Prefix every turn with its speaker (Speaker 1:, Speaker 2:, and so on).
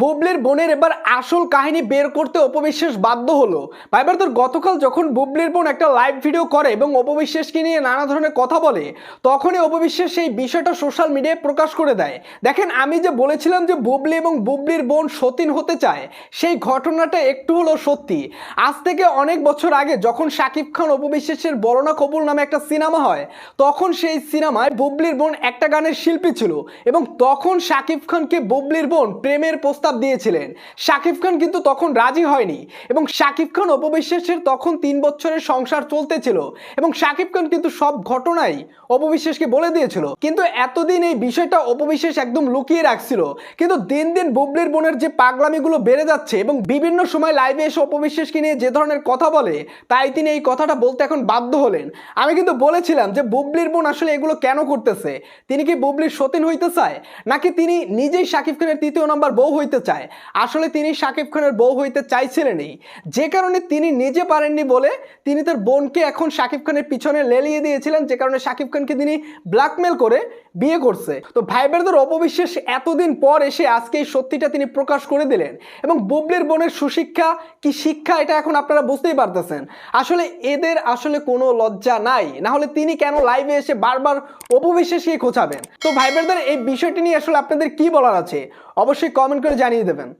Speaker 1: বুবলির বোনের এবার আসল কাহিনী বের করতে অপবিশ্বাস বাধ্য হলো। ভাইবার তোর গতকাল যখন বুবলির বোন একটা লাইভ ভিডিও করে এবং অপবিশ্বাসকে নিয়ে নানা ধরনের কথা বলে, তখনই অপবিশ্বাস সেই বিষয়টা সোশ্যাল মিডিয়ায় প্রকাশ করে দেয়। দেখেন, আমি যে বলেছিলাম যে বুবলি এবং বুবলির বোন সতীন হতে চায়, সেই ঘটনাটা একটু হলো সত্যি। আজ থেকে অনেক বছর আগে যখন শাকিব খান অপবিশ্বাসের বলনা কবুল নামে একটা সিনেমা হয়, তখন সেই সিনেমায় বুবলির বোন একটা গানের শিল্পী ছিল এবং তখন শাকিব খানকে বুবলির বোন প্রেমের প্রস্তাব দিয়েছিলেন। শাকিব খান কিন্তু তখন রাজি হয়নি এবং শাকিব খান অপবিশ্বাসের তখন তিন বছরের সংসার চলতেছিল এবং শাকিব খান কিন্তু সব ঘটনাই অপবিশ্বাসকে বলে দিয়েছিল। কিন্তু এতদিন এই বিষয়টা অপবিশ্বাস একদম লুকিয়ে রাখছিল। কিন্তু দিন দিন বুবলির বোনের যে পাগলামিগুলো বেড়ে যাচ্ছে এবং বিভিন্ন সময় লাইভে এসে অপবিশ্বাসকে নিয়ে যে ধরনের কথা বলে, তাই তিনি এই কথাটা বলতে এখন বাধ্য হলেন। আমি কিন্তু বলেছিলাম যে বুবলির বোন আসলে এগুলো কেন করতেছে? তিনি কি বুবলির সতীন হইতে চায়? নাকি তিনি নিজেই শাকিব খানের তৃতীয় নম্বর বউ হইতে চায়। আসলে তিনি শাকিব খানের বউ হইতে চাইছিলেনই। যে কারণে তিনি নিজে পারেননি বলে তিনি তার বোনকে এখন শাকিব খানের পিছনে লেলিয়ে দিয়েছিলেন। যে কারণে শাকিব খানকে তিনি ব্ল্যাকমেল করে বিয়ে করছে। তো ভাই অপবিশ্বাস এতদিন পর এসে আজকে এই সত্যিটা তিনি প্রকাশ করে দিলেন। এবং বুবলির বোনের সুশিক্ষা কি শিক্ষা এটা এখন আপনারা বুঝতেই পারতেছেন। আসলে এদের আসলে কোনো লজ্জা নাই। না হলে তিনি কেন লাইভে এসে বারবার অপবিশ্বাসকে খোঁচাবেন? তো ভাই এই বিষয়টি নিয়ে আসলে আপনাদের কি বলার আছে? অবশ্যই কমেন্ট করে জানিয়ে দেবেন।